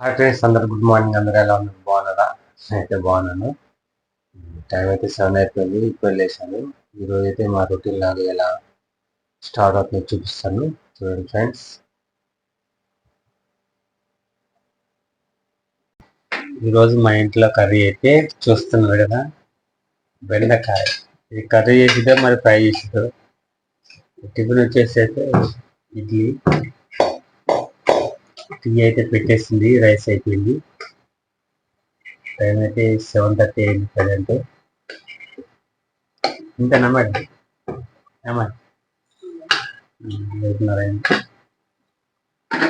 Hi friends అందరు good morning అందరూ ఎలా ఉన్నారు? బాగున్నారా? అయితే బాగున్నాను. టైం అయితే సెవెన్ అయిపోయింది. ఇప్పుడు లేసాను ఈరోజు అయితే మా రొటీన్ లాగా ఎలా స్టార్ట్ అవుతుందో చూపిస్తాను. చూడండి ఫ్రెండ్స్ ఈరోజు మా ఇంట్లో కర్రీ అయితే చూస్తున్నారు కదా. బెండకాయ. ఇది కర్రీ చేసిదో మరి ఫ్రై చేసిదో టిఫిన్ వచ్చేసి అయితే ఇడ్లీ. టీ అయితే పెట్టేసింది రైస్ అయిపోయింది. టైం అయితే సెవెన్ థర్టీ అయింది ప్రజెంట్. ఇంతేనా మరి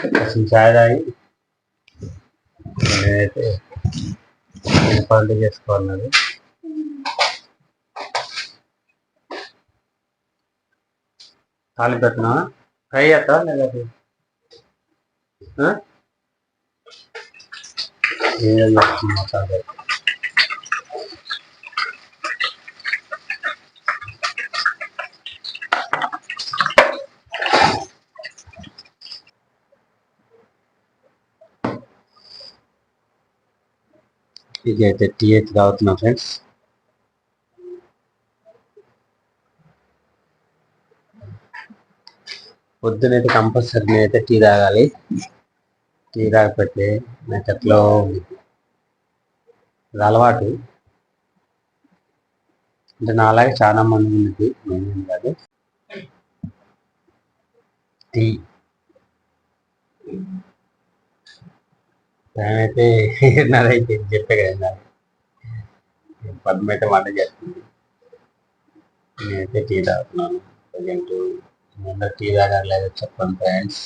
కొంచెం చాయ్ తాగి నేనైతే చేసుకోవాలి చేసుకోవాలన్నది ఖాళీ పెట్టినా ఫ్రై చేస్తా లేకపోతే ఆ? ఏదో చేస్తున్నా మసాలా ఇది అయితే టీ అయితే తాగుతున్నా ఫ్రెండ్స్. పొద్దునైతే కంపల్సరీ నేనైతే టీ తాగాలి. టీ తాగకపోతే నాకు ఎట్లా ఉంది. అది అలవాటు. అంటే నాలాగే చాలా మంది ఉన్నది. నేనేం కాదు టీ. టైం అయితే ఏడున్నర అయితే చెప్పే కదా పద్మ అయితే వంట చేస్తుంది. నేనైతే టీ తాగుతున్నాను. ప్రజెంట్ ముందర టీ తాగలేదు చెప్పండి ఫ్రెండ్స్.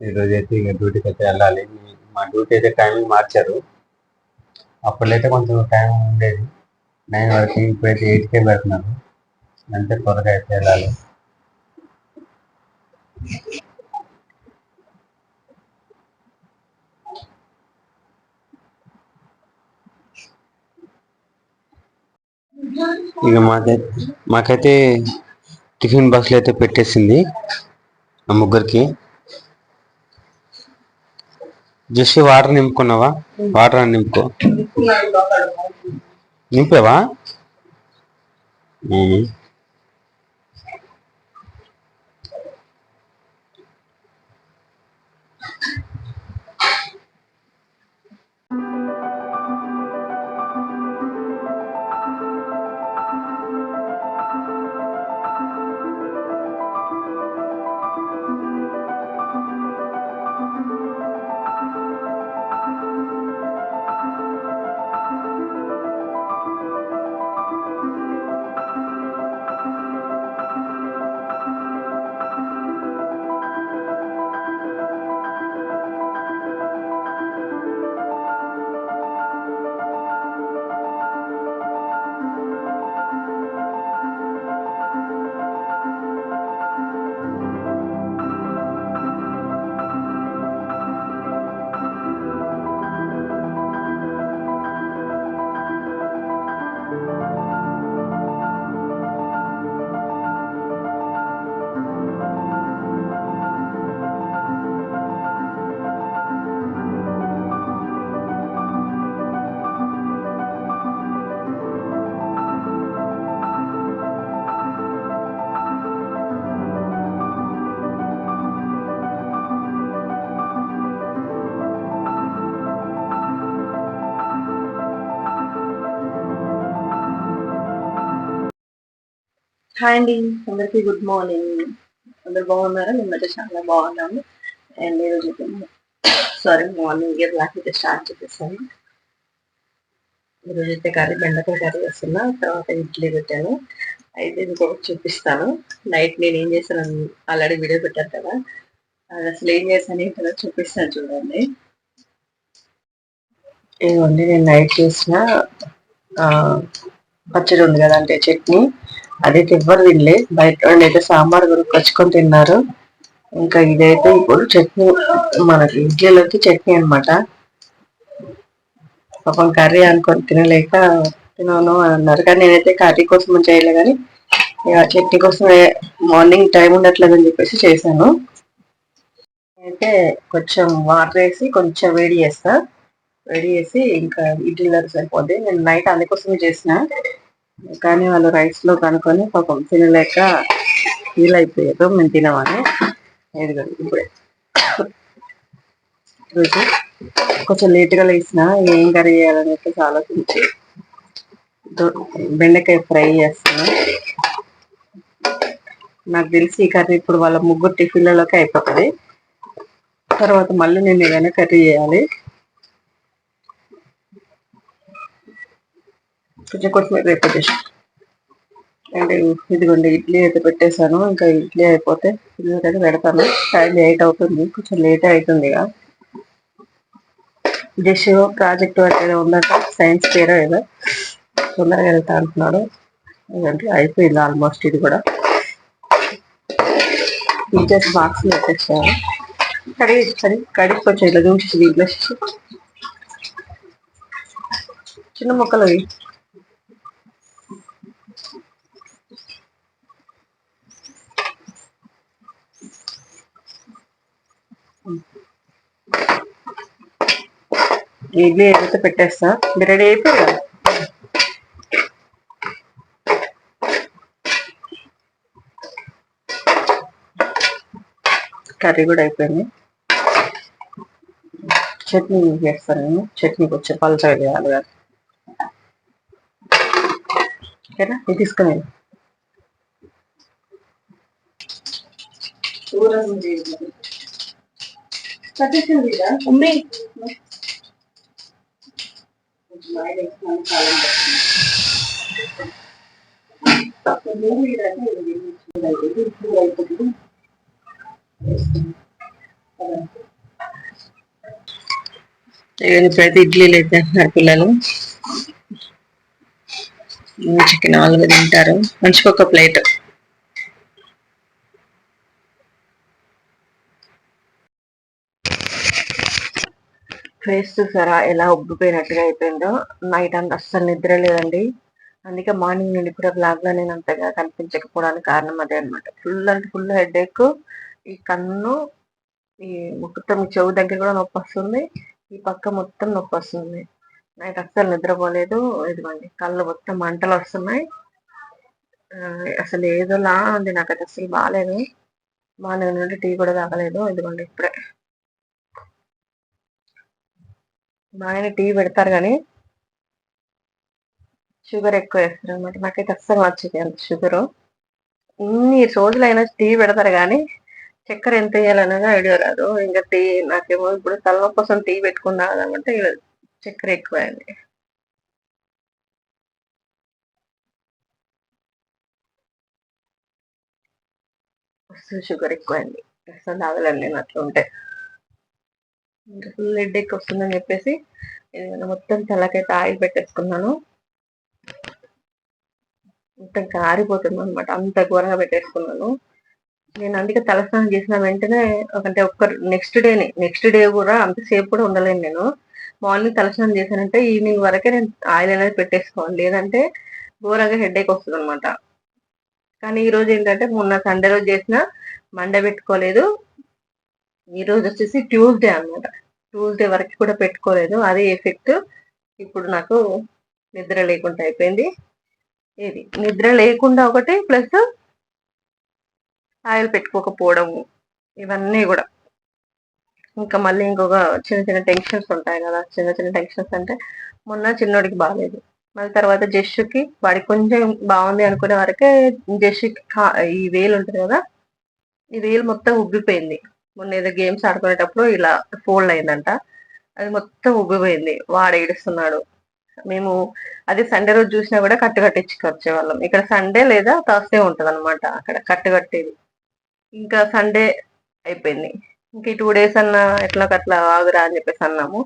ఈరోజు అయితే ఇక డ్యూటీకి అయితే వెళ్ళాలి. మా డ్యూటీ అయితే టైమింగ్ మార్చారు. అప్పట్లో అయితే కొంచెం టైం ఉండేది. నైన్ వరకు ఇప్పుడైతే ఎయిట్కే పెడుతున్నారు అంటే త్వరగా అయితే వెళ్ళాలి. ఇక మాకైతే మాకైతే టిఫిన్ బాక్స్లు అయితే పెట్టేసింది ఆ ముగ్గురికి. Just water నింపుకున్నావా? వాటర్ అని నింపుకో. నింపావా? హాయ్ అండి అందరికీ గుడ్ మార్నింగ్. అందరు బాగున్నారా? మేమైతే చాలా బాగున్నాము. అండ్ ఈరోజు సారీ మార్నింగ్ లాక్ అయితే స్టార్ట్ చేసేసాను. ఈరోజు అయితే కర్రీ బెండకాయ కర్రీ వేస్తున్నా తర్వాత ఇడ్లీ పెట్టాను. అయితే ఇంకొకటి చూపిస్తాను. నైట్ నేను ఏం చేశాను? ఆల్రెడీ వీడియో పెట్టాను కదా. అది అసలు ఏం చేశాను ఏంటో చూపిస్తాను చూడండి. ఇదిగోండి నేను నైట్ చేసిన పచ్చడి ఉంది కదా అంటే చట్నీ. అదైతే ఎవ్వరు తినలే. బయట వాళ్ళు అయితే సాంబార్ కొనుక్కొచ్చుకొని తిన్నారు. ఇంకా ఇదైతే ఇప్పుడు చట్నీ మనకి ఇడ్లీలోకి చట్నీ అనమాట పాపం కర్రీ అనుకొని తినలేక తినను అన్నారు. కానీ నేనైతే కర్రీ కోసం చేయలే కానీ ఇక చట్నీ కోసం మార్నింగ్ టైం ఉండట్లేదని చెప్పేసి చేశాను. అయితే కొంచెం వాటర్ వేసి కొంచెం వేడి చేస్తా. వేడి చేసి ఇంకా ఇడ్లీలో సరిపోద్ది. నేను నైట్ అందుకోసమే చేసిన. కానీ వాళ్ళు రైస్లో కనుక్కొని పాపం తినలేక ఫీల్ అయిపోయారు. మేము తినమని. ఇదిగో ఇప్పుడే. రోజు కొంచెం లేట్గా లేసిన ఏం కర్రీ చేయాలని చెప్పేసి ఆలోచించి బెండకాయ ఫ్రై చేస్తున్నా. నాకు తెలిసి ఈ కర్రీ ఇప్పుడు వాళ్ళ ముగ్గురు టిఫిన్లలోకి అయిపోతుంది. తర్వాత మళ్ళీ నేను ఏదైనా కర్రీ చేయాలి. కొంచెం కొత్తిమీర రేపు అండ్ ఇదిగోండి ఇడ్లీ అయితే పెట్టేశాను. ఇంకా ఇడ్లీ అయిపోతే పిల్లలకైతే పెడతాను. టైం ఎయిట్ అవుతుంది కొంచెం లేట్ అవుతుంది ఇక. జస్ట్ ప్రాజెక్ట్ వర్క్ ఏదో ఉందట సైన్స్ పేరో ఏదో. తొందరగా వెళ్తా అంటున్నాడు. ఇదంటే అయిపోయింది ఆల్మోస్ట్ ఇది కూడా. టీచర్స్ బాక్స్ పెట్టేస్తారు కడిగి సరే కడిగి కొంచెం ఇట్లా చూసి దీంట్లో చిన్న మొక్కలు ఇడ్లీ ఏదైతే పెట్టేస్తా? మీరు రెడీ అయిపోయి కర్రీ కూడా అయిపోయింది. చట్నీ చేస్తాను నేను. చట్నీకి వచ్చే పలచగా చేయాలి కదా. ఓకేనా? ఇది తీసుకుని ఉంది ప్రతి ఇడ్లీలు అయితే పిల్లలు? చికెన్ నాలుగు తింటారు. మంచిగా ఒక ప్లేట్. ఫేస్ చూసారా ఎలా ఉబ్బిపోయినట్టుగా అయిపోయిందో నైట్ అంతా అస్సలు నిద్ర లేదండి. అందుకే మార్నింగ్ నుండి కూడా బ్లాగ్లో నేను అంతగా కనిపించకపోవడానికి కారణం అదే అనమాట ఫుల్ అంటే ఫుల్ హెడ్ ఈ కన్ను ఈ మొత్తం చెవు దగ్గర కూడా నొప్పి వస్తుంది ఈ పక్క మొత్తం నొప్పి వస్తుంది. నైట్ అస్సలు నిద్రపోలేదు ఇదిగోండి కళ్ళు మొత్తం మంటలు వస్తున్నాయి. అసలు ఏదోలా ఉంది నాకు అది అసలు బాగాలేదు. బాగాలేదు నుండి టీ కూడా తాగలేదు ఇదిగోండి ఇప్పుడే. మా ఆయన టీ పెడతారు కానీ షుగర్ ఎక్కువ వేస్తారు అనమాట నాకైతే అస్సలు నచ్చింది అంత షుగరు. ఇన్ని రోజులైనా టీ పెడతారు కానీ చక్కెర ఎంత వేయాలనేది ఐడియా రాదు. ఇంకా టీ నాకేమో ఇప్పుడు తలవ కోసం టీ పెట్టుకున్నా అంటే చక్కెర ఎక్కువ అండి షుగర్ షుగర్ ఎక్కువైంది. అసలు తాగలేండి నేను అట్లా ఉంటే. ఇంకా ఫుల్ హెడ్ ఎక్ వస్తుందని చెప్పేసి నేను మొత్తం తలకైతే ఆయిల్ పెట్టేసుకున్నాను. మొత్తం కారిపోతుంది అనమాట అంత ఘోరంగా పెట్టేసుకున్నాను. నేను అందుకే తలస్నానం చేసిన వెంటనే అంటే ఒక్క నెక్స్ట్ డేనే నెక్స్ట్ డే కూడా అంతసేపు కూడా ఉండలేను నేను. మార్నింగ్ తలస్నానం చేశానంటే ఈవినింగ్ వరకే నేను ఆయిల్ అనేది పెట్టేసుకోవాలి. లేదంటే ఘోరంగా హెడ్ ఏక్ వస్తుంది అనమాట కానీ ఈరోజు ఏంటంటే మొన్న సండే రోజు చేసిన మండ పెట్టుకోలేదు. ఈ రోజు వచ్చేసి ట్యూస్డే అన్నమాట. ట్యూస్డే వరకు కూడా పెట్టుకోలేదు. అదే ఎఫెక్ట్ ఇప్పుడు నాకు నిద్ర లేకుండా అయిపోయింది. ఇది నిద్ర లేకుండా ఒకటి ప్లస్ ఆయిల్ పెట్టుకోకపోవడము. ఇవన్నీ కూడా. ఇంకా మళ్ళీ ఇంకొక చిన్న చిన్న టెన్షన్స్ ఉంటాయి కదా. చిన్న చిన్న టెన్షన్స్ అంటే మొన్న చిన్నోడికి బాగాలేదు మళ్ళీ తర్వాత జస్సుకి వాడికి కొంచెం బాగుంది అనుకునే వరకే జస్సుకి ఈ వేలు ఉంటుంది కదా. ఈ వేలు మొత్తం ఉబ్బిపోయింది. మొన్న ఏదో గేమ్స్ ఆడుకునేటప్పుడు ఇలా ఫోల్డ్ అయిందంట. అది మొత్తం ఉబ్బిపోయింది. వాడు ఏడుస్తున్నాడు. మేము అది సండే రోజు చూసినా కూడా కట్టు కట్టించుకొచ్చే వాళ్ళం ఇక్కడ సండే లేదా థర్స్డే ఉంటుంది అనమాట అక్కడ కట్టు కట్టేది. ఇంకా సండే అయిపోయింది. ఇంక ఈ టూ డేస్ అన్నా ఎట్లా అట్లా ఆగురా అని చెప్పేసి అన్నాము.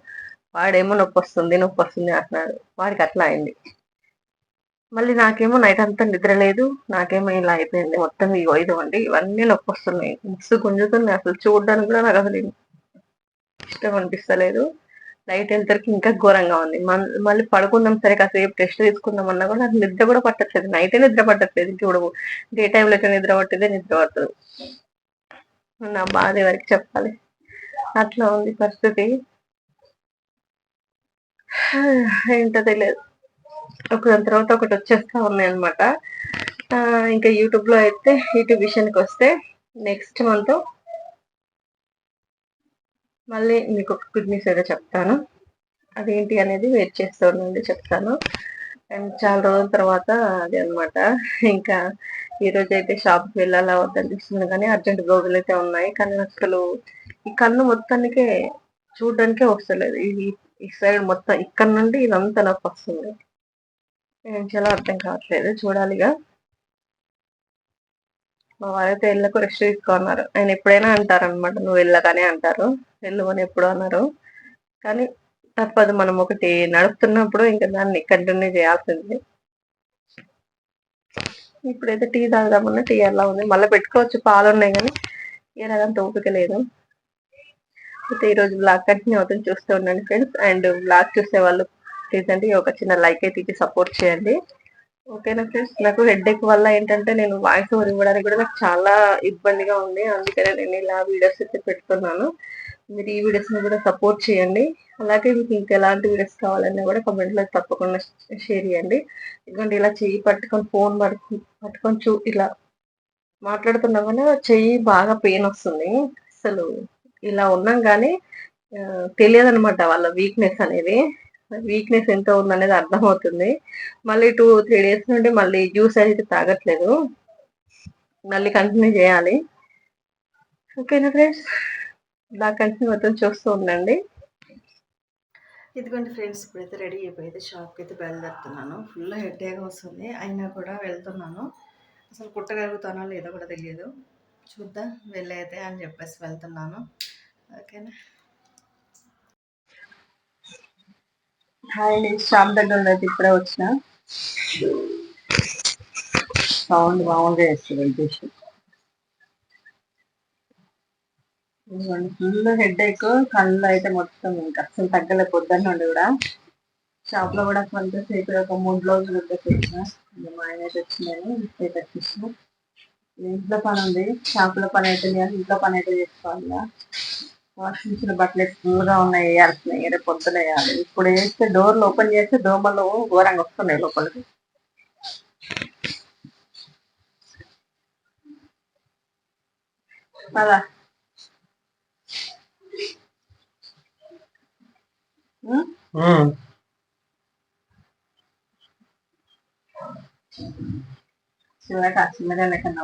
వాడేమో నొప్పి వస్తుంది నొప్పి వస్తుంది అంటున్నాడు. వాడికి అట్లా అయింది. మళ్ళీ నాకేమో నైట్ అంతా నిద్ర లేదు నాకేమో ఇలా అయిపోయింది. మొత్తం ఇగో అండి. ఇవన్నీ నొప్పి వస్తున్నాయి ముసు గుంజుతున్నాయి అసలు. చూడడానికి కూడా నాకు అసలు ఇష్టం అనిపిస్తలేదు. నైట్ వెళ్తరికి ఇంకా ఘోరంగా ఉంది. మళ్ళీ పడుకుందాం సరే కాసేపు రెస్ట్ తీసుకుందాం అన్నా కూడా నాకు నిద్ర కూడా పట్టట్లేదు. నైటే నిద్ర పట్టట్లేదు. ఇప్పుడు డే టైంలో అయితే నిద్ర పట్టేదే నిద్ర పట్టదు. నా బాధ ఎవరికి చెప్పాలి? అట్లా ఉంది పరిస్థితి. ఏంటో తెలియదు. ఒకదాని తర్వాత ఒకటి వచ్చేస్తా ఉన్నాయి అనమాట ఇంకా యూట్యూబ్లో అయితే యూట్యూబ్ విషయానికి వస్తే నెక్స్ట్ మంత్ మళ్ళీ మీకు ఒక గుడ్ న్యూస్ ఏదో చెప్తాను. అదేంటి అనేది వెయిట్ చేస్తూ ఉండండి చెప్తాను. అండ్ చాలా రోజుల తర్వాత అది అన్నమాట. ఇంకా ఈ అయితే షాప్కి వెళ్ళాలా వద్దనిపిస్తుంది కానీ అర్జెంట్ గోగులు అయితే ఉన్నాయి. కానీ అసలు ఈ కన్ను మొత్తానికే చూడడానికే వస్తలేదు. ఈ సైడ్ మొత్తం ఇక్కడ నుండి ఇదంతా నాకు వస్తుంది. ఏం చేయాలో అర్థం కావట్లేదు చూడాలిగా. మా వారైతే వెళ్ళకు రెస్ట్ తీసుకోన్నారు. ఆయన ఎప్పుడైనా అంటారు అనమాట నువ్వు వెళ్ళగానే అంటారు వెళ్ళు అని ఎప్పుడు అన్నారు. కానీ తప్పదు మనం ఒకటి నడుపుతున్నప్పుడు ఇంకా దాన్ని కంటిన్యూ చేయాల్సింది. ఇప్పుడైతే టీ తాగుదామన్నా టీ అలా ఉంది. మళ్ళీ పెట్టుకోవచ్చు పాలు ఉన్నాయి కానీ ఇక అదంత ఓపిక లేదు. అయితే ఈరోజు బ్లాగ్ కంటిన్యూ అవుతుంది చూస్తూ ఉండండి ఫ్రెండ్స్. అండ్ బ్లాగ్ చూసే వాళ్ళు ప్లీజ్ అండి ఒక చిన్న లైక్ అయితే ఇచ్చి సపోర్ట్ చేయండి. ఓకేనా ఫ్రెండ్స్? నాకు హెడ్ ఎక్ వల్ల ఏంటంటే నేను వాయిస్ ఓవర్ ఇవ్వడానికి కూడా నాకు చాలా ఇబ్బందిగా ఉంది. అందుకనే నేను ఇలా వీడియోస్ అయితే పెడుతున్నాను. మీరు ఈ వీడియోస్ని కూడా సపోర్ట్ చేయండి. అలాగే మీకు ఇంకా ఎలాంటి వీడియోస్ కావాలన్నా కూడా కమెంట్లో తప్పకుండా షేర్ చేయండి. ఎందుకంటే ఇలా చెయ్యి పట్టుకొని ఫోన్ పట్టుకొని పట్టుకొని చూ ఇలా మాట్లాడుతున్నా కానీ చెయ్యి బాగా పెయిన్ వస్తుంది. అసలు ఇలా ఉన్నాం కానీ తెలియదు అనమాట వాళ్ళ వీక్నెస్ అనేది. వీక్నెస్ ఎంత ఉందనేది అర్థమవుతుంది. మళ్ళీ టూ త్రీ డేస్ నుండి మళ్ళీ జ్యూస్ అయితే తాగట్లేదు. మళ్ళీ కంటిన్యూ చేయాలి. ఓకేనా ఫ్రెండ్స్ నా కంటిన్యూ మొత్తం చూస్తూ ఉండండి. ఇదిగోండి ఫ్రెండ్స్ ఇప్పుడైతే రెడీ అయిపోయితే షాప్కి అయితే బయలుదేరుతున్నాను. ఫుల్ హెడ్ఏగా వస్తుంది. అయినా కూడా వెళ్తున్నాను. అసలు కుట్టగలుగుతానో లేదో కూడా తెలియదు. చూద్దాం వెళ్ళైతే అని చెప్పేసి వెళ్తున్నాను. ఓకేనా అండి షాప్ దగ్గర అయితే ఇప్పుడే వచ్చిన. సౌండ్ బాగుంది వేస్తుంది ఉద్దేశం ఫుల్ హెడ్ ఎక్ కళ్ళు అయితే మొత్తం ఇంకా అసలు తగ్గలే పొద్దున్న ఉండి కూడా. షాప్లో కూడా కొంతసేపు ఒక మూడు రోజులు చేసిన. మా ఆయన అయితే వచ్చిందని తెచ్చిన ఇంట్లో పని ఉంది షాప్లో పని అయితే ఇంట్లో పని అయితే చేసుకోవాలి వాషింగ్ మిషన్ బట్టలు ఎక్కువగా ఉన్నాయి వేయాల్సినాయి రేపు పొద్దున వేయాలి. ఇప్పుడు వేస్తే డోర్లు ఓపెన్ చేస్తే దోమలు ఘోరంగా వస్తున్నాయి లోపలికి. ఉం? చివరికి ఆ చిన్నగా లెక్కన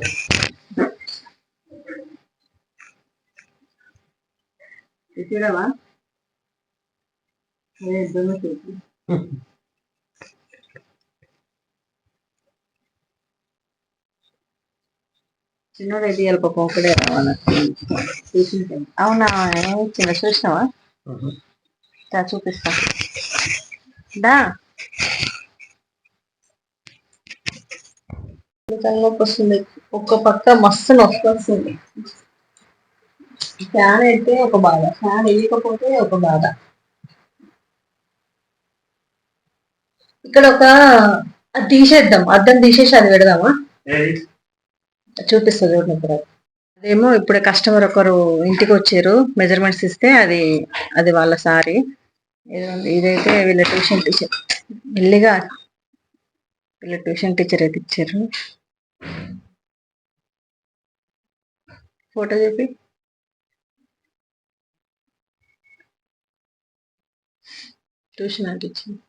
అవుతా చూడవా ఇద్దరు చూసి చిన్నోడు అయితే ఇవ్వాలి పాపం ఒకడే రావాలి చూసింటాను అవునా ఏమి చిన్న చూసినావా దా చూపిస్తా దా నొప్పి వస్తుంది ఒక్క పక్క మస్తు నొప్పి వస్తుంది ఫ్యాన్ అయితే ఒక బాధ ఫ్యాన్ వేయకపోతే ఒక బాధ. ఇక్కడ ఒక అది తీసేద్దాం అద్దం తీసేసి అది పెడదామా? చూపిస్తుంది చూడండి అదేమో ఇప్పుడే కస్టమర్ ఒకరు ఇంటికి వచ్చారు మెజర్మెంట్స్ ఇస్తే అది అది వాళ్ళ సారీ. ఇదైతే వీళ్ళ ట్యూషన్ టీచర్ మెల్లిగా వీళ్ళ ట్యూషన్ టీచర్ అయితే ఇచ్చారు. ఫోటో చెప్పి ట్యూషన్ అంటే ఇచ్చింది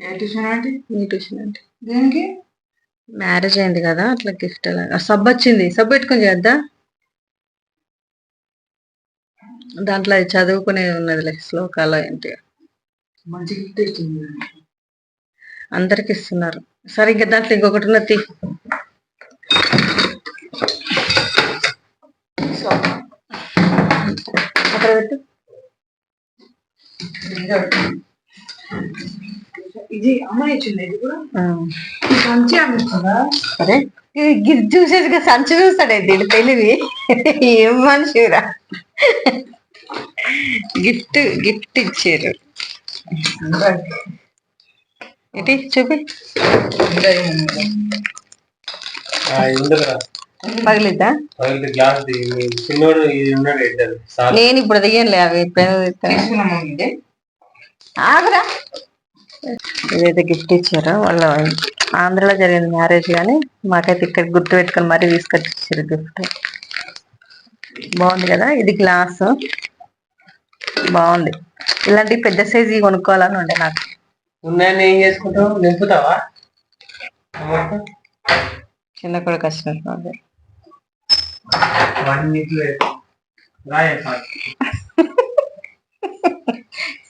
ఏ ట్యూషన్ అంటే మీ ట్యూషన్ అంటే దేనికి? మ్యారేజ్ అయింది కదా అట్లా గిఫ్ట్ అలా సబ్ వచ్చింది. సబ్ పెట్టుకొని చేద్దా? దాంట్లో అది చదువుకునే ఉన్నదిలే శ్లోకాలు ఏంటి? మంచి గిఫ్ట్ ఇచ్చింది అందరికి ఇస్తున్నారు. సరే ఇంకా దాంట్లో ఇంకొకటి ఉన్నది అక్కడ పెట్టు. ఇది ఇచ్చింది ఇది కూడా? గిఫ్ట్ చూసేసి సంచి తెలివి? ఏం మనిషిరా? గిఫ్ట్ గిఫ్ట్ ఇచ్చారు. ఏంటి? చూపి. పగిలిద్దా? నేను ఇప్పుడు దిగనులే అవి ఆగురా. ఇదైతే గిఫ్ట్ ఇచ్చారు వాళ్ళ ఆంధ్రలో జరిగిన మ్యారేజ్ కానీ మాకైతే ఇక్కడ గుర్తు పెట్టుకొని మరీ తీసుకొచ్చి ఇచ్చారు గిఫ్ట్. బాగుంది కదా ఇది గ్లాస్. బాగుంది. ఇలాంటి పెద్ద సైజు కొనుక్కోవాలని ఉండే నాకు. ఉన్నాయని ఏం చేసుకుంటావు? నింపుతావా? చిన్న కూడా కష్టం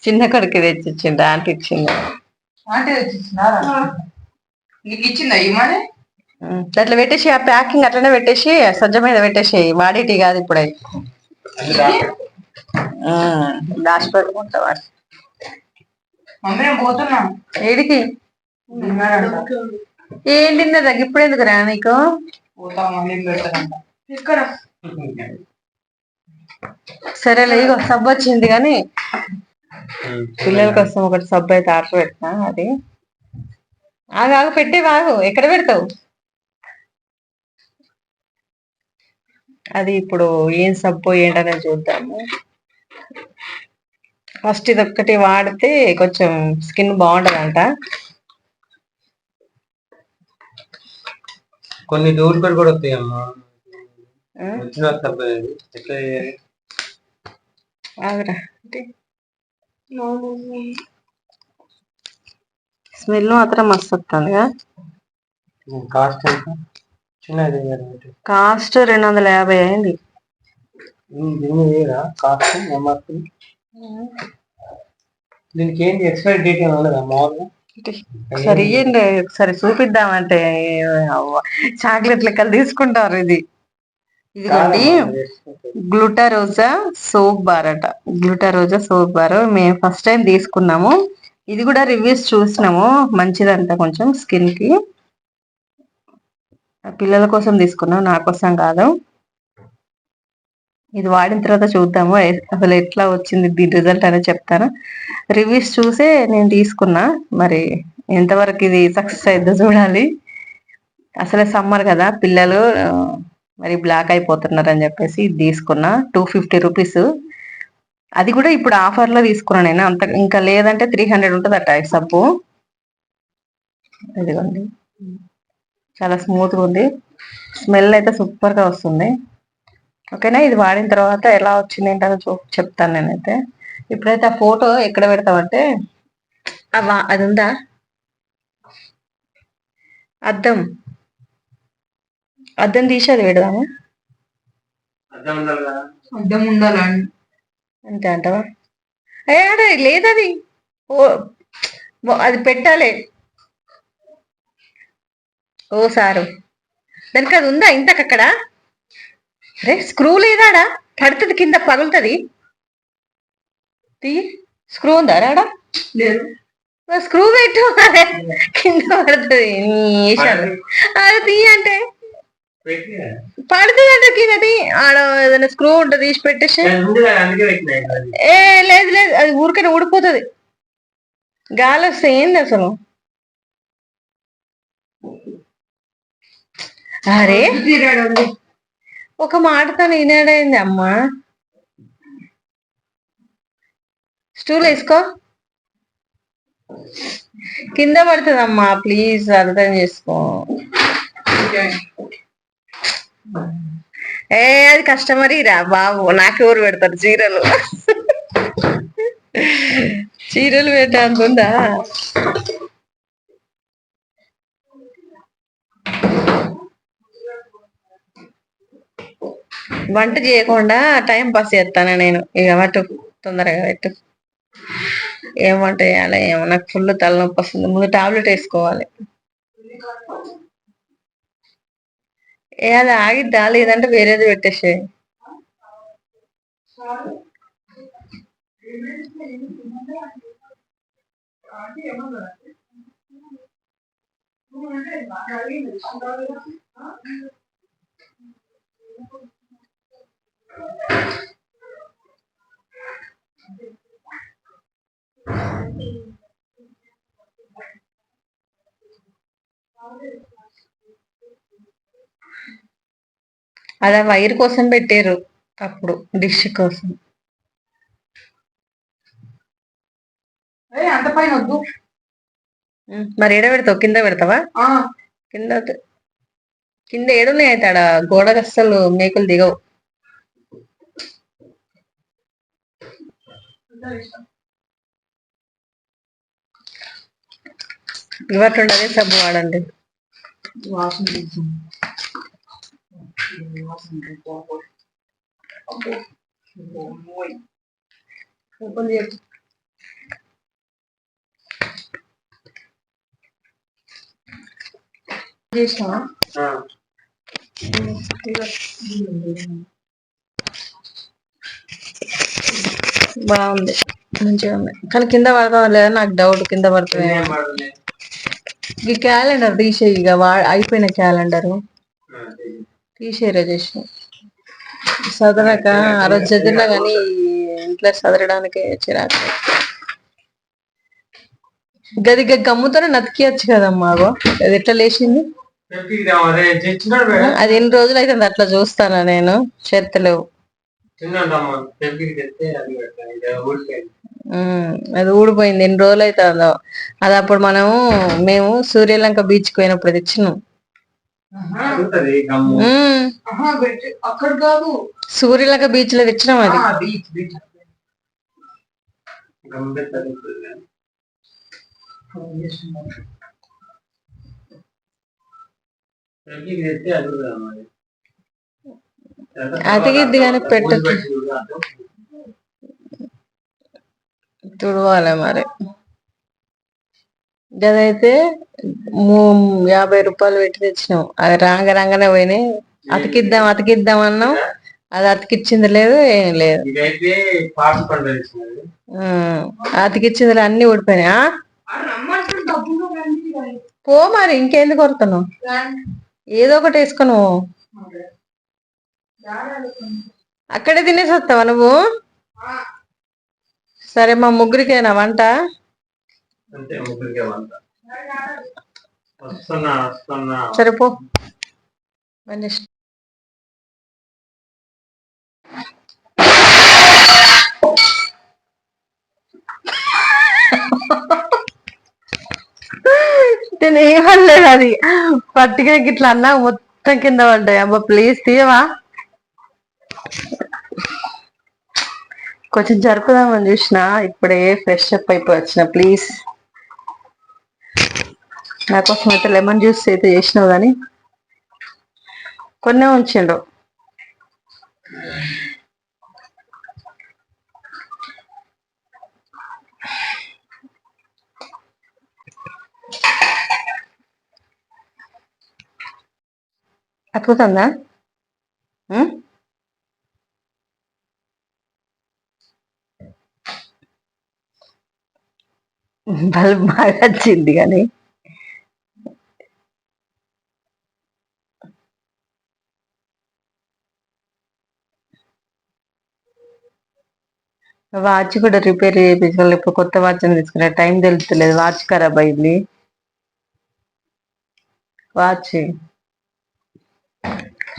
చిన్న కొడుకు తెచ్చి ఇచ్చిండు. ఆంటీ ఇచ్చింది అంటే తెచ్చిచ్చినారా నీకు ఇచ్చిందా ఇమ్మని ఉమ్, అట్లా పెట్టేసి ఆ ప్యాకింగ్ అట్లనే పెట్టేసి సజ్జ మీద పెట్టేసి వాడేటి కాదు ఇప్పుడు అవి. దాచి పెట్టుకుంటా వాడు. మమ్మీ నేను పోతున్నా. ఏడికి? తిన్నాడంట ఏం తిన్నదా? ఇప్పుడు ఎందుకు రా నీకు? ఇక్కడ. సరేలే ఇగో సబ్బు వచ్చింది కానీ పిల్లల కోసం ఒకటి సబ్బు అయితే ఆర్డర్ పెట్టినా అది. ఆగు ఆగు పెట్టే ఆగు. ఎక్కడ పెడతావు? అది ఇప్పుడు ఏం సబ్బు ఏంటనేది చూద్దాము. ఫస్ట్ ఇది ఒక్కటి వాడితే కొంచెం స్కిన్ బాగుంటదంట కొన్ని డూప్లికేట్ కూడా వస్తాయి అమ్మా. వచ్చిన తప్పలేదు. ఎట్లా చేయాలి? ఆగురా. స్మెల్ మాత్రం మస్తు వస్తుంది కాస్ట్ ఎంత? చిన్నది కాస్ట్ రెండు వందల యాభై అయింది కాస్ట్ ఎంఆర్పి దీనికి ఏంటి ఎక్స్పైరీ డేట్ ఏమైనా ఉండదా? మామూలుగా? సరే ఇయ్యండి ఒకసారి చూపిద్దామంటే చాక్లెట్ లెక్కలు తీసుకుంటారు ఇది. ఇదిగోండి గ్లూటారోజా సోప్ బార్ అట. గ్లూటారోజా సోప్ బార్ మేము ఫస్ట్ టైం తీసుకున్నాము. ఇది కూడా రివ్యూస్ చూసినాము. మంచిదంట కొంచెం స్కిన్కి పిల్లల కోసం తీసుకున్నాం నా కోసం కాదు. ఇది వాడిన తర్వాత చూద్దాము. అసలు ఎట్లా వచ్చింది దీని రిజల్ట్ అనేది చెప్తాను. రివ్యూస్ చూసే నేను తీసుకున్నా. మరి ఎంతవరకు ఇది సక్సెస్ అయిందో చూడాలి. అసలే సమ్మర్ కదా పిల్లలు మరి బ్లాక్ అయిపోతున్నారు అని చెప్పేసి ఇది తీసుకున్నా. టూ ఫిఫ్టీ రూపీస్ అది కూడా ఇప్పుడు ఆఫర్లో తీసుకున్నాను నేను. అంత ఇంకా లేదంటే త్రీ హండ్రెడ్ ఉంటుంది అట్ట సబ్బు. ఇదిగోండి. చాలా స్మూత్గా ఉంది. స్మెల్ అయితే సూపర్గా వస్తుంది. ఓకేనా? ఇది వాడిన తర్వాత ఎలా వచ్చింది ఏంటో చూ చెప్తాను నేనైతే. ఇప్పుడైతే ఆ ఫోటో ఎక్కడ పెడతామంటే ఆ వా- అది ఉందా? అద్దం. అద్దం తీసి అది పెడదామా? అర్థం ఉండాలి కదా. అర్థం ఉండాలని అంతే అంటవా? అయ్యాడ లేదది. ఓ ఓ, అది పెట్టాలి. ఓ సారు. దానికి అది ఉందా ఇంతకక్కడ? అరే స్క్రూ లేదాడా? పడుతుంది కింద పగులుతుంది. తీ స్క్రూ ఉందా రాడా? లేదు. స్క్రూ పెట్టు. అరే కింద పడుతుంది. నీ ఈశాలు. అది తీ అంటే. పడుతుంది అంటే కింద తీ. ఆడ ఏదైనా స్క్రూ ఉంటుంది తీసి పెట్టేసి. అది. ఏ లేదు లేదు. అది ఊరికనే ఊడిపోతుంది. గాలి వస్తే ఏంది అసలు? అరే. ఒక మాట ఒక మాటతో ఈనాడైంది అమ్మా. స్టూల్ వేసుకో. కింద పడుతుందమ్మా ప్లీజ్ అర్థం చేసుకో. ఏ అది కస్టమరీ రా బాబు. నాకెవరు పెడతారు చీరలు. చీరలు పెట్టా అనుకుందా వంట చేయకుండా టైం పాస్ చేస్తాను నేను. ఇక పట్టు తొందరగా పెట్టు ఏం వంట చేయాలి? ఏమో నాకు ఫుల్ తలనొప్పి వస్తుంది. ముందు టాబ్లెట్ వేసుకోవాలి. ఏ అది ఆగిద్దా? లేదంటే వేరేది పెట్టేసే అదే వైర్ కోసం పెట్టారు అప్పుడు డిష్ కోసం. అంత పైన వద్దు. మరి ఏడ పెడతావు? కింద పెడతావా? కింద. కింద ఏడున్నాయి అయితే ఆడ గోడకు అస్సలు మేకులు దిగవు. ఇవ్వట్లుండి అదే సబ్బు వాడండి వాసన తీసింది. వాసన తీసింది. అబ్బో. అబ్బో, అమ్మోయ్. ఓపెన్ చేయొచ్చు. చేసినావా బాగుంది. మంచిగా ఉంది. కానీ కింద పడతాం లేదా నాకు డౌట్ కింద పడుతుంది. ఈ క్యాలెండర్ తీసేయి ఇక అయిపోయిన క్యాలెండర్ తీసేయి రజేష్. చదవక ఆ రోజు చదివినా కానీ ఇంట్లో చదవడానికి చిరాకు. గది గమ్ముతోనే నతికియచ్చు కదమ్మా అది ఎట్లా లేచింది? అది ఎన్ని రోజులు అయితే అట్లా చూస్తానా నేను? చేత్తలేవు ఉమ్, అది ఊడిపోయింది ఎన్ని రోజులు అవుతుందో అది అప్పుడు మనము మేము సూర్యలంక బీచ్ పోయినప్పుడు తెచ్చినాం అక్కడ కాదు. సూర్యలంక బీచ్లో తెచ్చినాం అది. బీచ్ అతికిద్ది కానీ పెట్టదు. తుడవాలి మరి గదైతే యాభై రూపాయలు పెట్టి తెచ్చినాం అది రాంగ రాంగనే పోయినాయి అతికిద్దాం అతికిద్దాం అన్నాం అది అతికిచ్చింది లేదు ఏం లేదు అతికిచ్చింది అన్ని ఊడిపోయినాయి. పో మరి ఇంకెందుకు కొడుతున్నావు. ఏదో ఒకటి వేసుకును అదే. దారాలు కొన్ని. అక్కడే తినేసి వస్తావా నువ్వు సరే మా ముగ్గురికేనా వంట? సరే పో. నేను ఏమనలేదు అది. పట్టుగా ఇట్లా అన్నా మొత్తం కింద పడ్డాయి. అబ్బా ప్లీజ్ తీయవా? కొంచెం జరుపుదామని చూసిన ఇప్పుడే ఫ్రెష్ అప్ అయిపోయి వచ్చిన ప్లీజ్ నా కోసం అయితే లెమన్ జ్యూస్ అయితే చేసినావు కానీ కొన్నే ఉంచిండు. అతుకుతుందా బల్బ్ బాగా వచ్చింది కానీ. వాచ్ కూడా రిపేర్ చేయించుకోవాలి ఇప్పుడు కొత్త వాచ్ అని తీసుకున్నా టైం తెలుస్తలేదు. వాచ్ ఖరాబ్ అయింది. వాచ్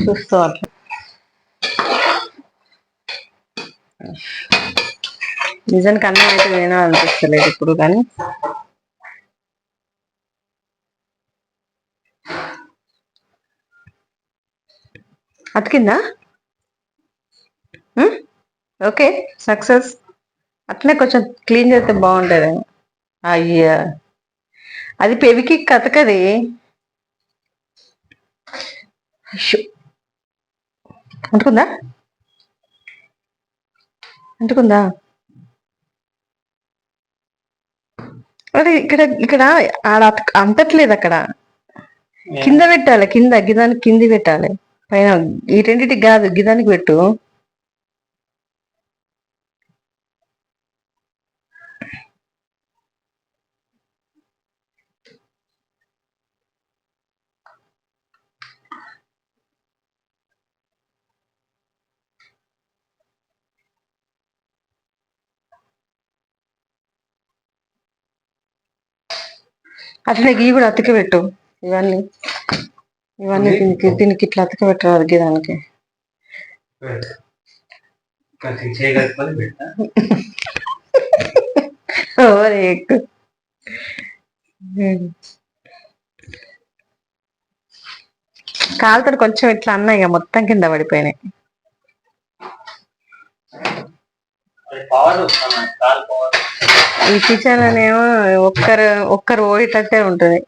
చూస్తూ అట్లా. నిజానికి అన్నం అయితే వేనా అనిపిస్తలేదు ఇప్పుడు కానీ. అతికిందా? Okay success. అట్లనే కొంచెం క్లీన్ చేస్తే బాగుంటుంది. అయ్యా. అది పెవికి కతకది అంటుకుందా? అంటుకుందా? అరే ఇక్కడ ఇక్కడ ఆడ అంటట్లేదు అక్కడ. కింద పెట్టాలి కింద గిదానికి కింది పెట్టాలి. పైన ఈ రెండింటికి కాదు గిదానికి పెట్టు. అట్లనే గీ కూడా అతికి పెట్టు. ఇవన్నీ. ఇవన్నీ దీనికి దీనికి ఇట్లా అతికి పెట్టరాదు గీ దానికి కాలుతో కొంచెం ఇట్లా అన్నా ఇక మొత్తం కింద పడిపోయినాయి. పవర్ ఈ కిచెన్ అనేమో ఒక్కరు ఒక్కరు పోయేటట్టే ఉంటుంది.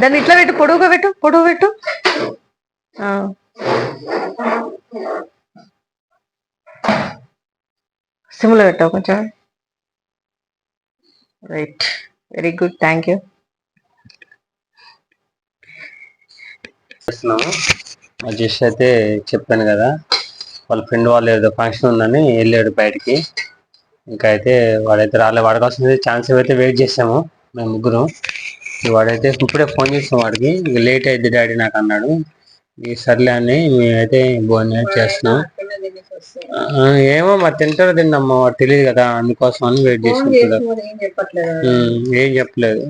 దాన్ని ఇట్లా పెట్టు పొడుగుగా పెట్టు పొడుగు పెట్టు. సిమ్లో పెట్టావు కొంచెం. Right very good thank you చేస్తున్నాము జస్ట్ అయితే చెప్పాను కదా వాళ్ళ ఫ్రెండ్ వాళ్ళు ఏదో ఫంక్షన్ ఉందని వెళ్ళాడు బయటికి. ఇంకా అయితే వాడైతే రాలే. వాడి కోసం ఛాన్స్ అయితే వెయిట్ చేసాము మేము ముగ్గురు వాడైతే ఇప్పుడే ఫోన్ చేసాం వాడికి లేట్ అయింది డాడీ నాకు అన్నాడు. ఈ సర్లే అని మేమైతే భోజనం చేస్తున్నాం. ఏమో మరి తింటారో తిందమ్మా వాడు తెలియదు కదా అందుకోసం అని వెయిట్ చేసాం ఏం చెప్పలేదు.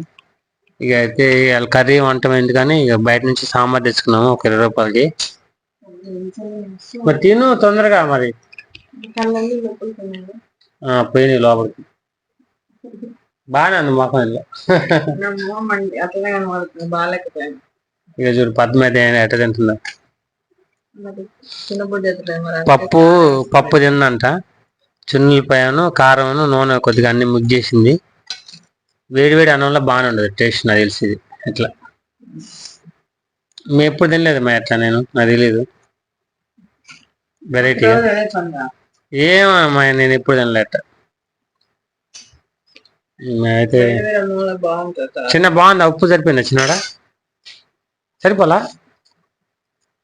ఇక అయితే వాళ్ళ కర్రీ వంటం ఎందుకని ఇక బయట నుంచి సాంబార్ తెచ్చుకున్నాము ఒక ఇరవై రూపాయలకి. మరి తిను తొందరగా మరి. ఆ, పోయినాయి లోపలికి. బాగానే ఉంది కనబడుతుంది బాగాలేకపోయాను ఇక చూడు పద్మ అయితే ఎట్ట తింటుందా. పప్పు పప్పు తిందంట. చున్నులపాయను కారం నూనె కొద్దిగా అన్ని ముగ్గు చేసింది వేడి వేడి అన్నంలో బాగానే ఉండదు టేస్ట్ నాకు తెలిసింది ఎట్లా మేము ఎప్పుడు తినలేదు మా ఎట్లా నేను నాకు తెలియదు వెరైటీ ఏమమ్మా నేను ఎప్పుడు తినలేట. అయితే చిన్న బాగుంది? ఉప్పు సరిపోయిందా చిన్నడా? సరిపోలా?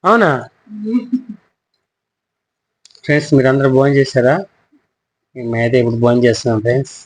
అవునా? ఫ్రెండ్స్ మీరు అందరూ భోజనం చేశారా? మేమైతే ఇప్పుడు భోజనం చేస్తున్నాం ఫ్రెండ్స్.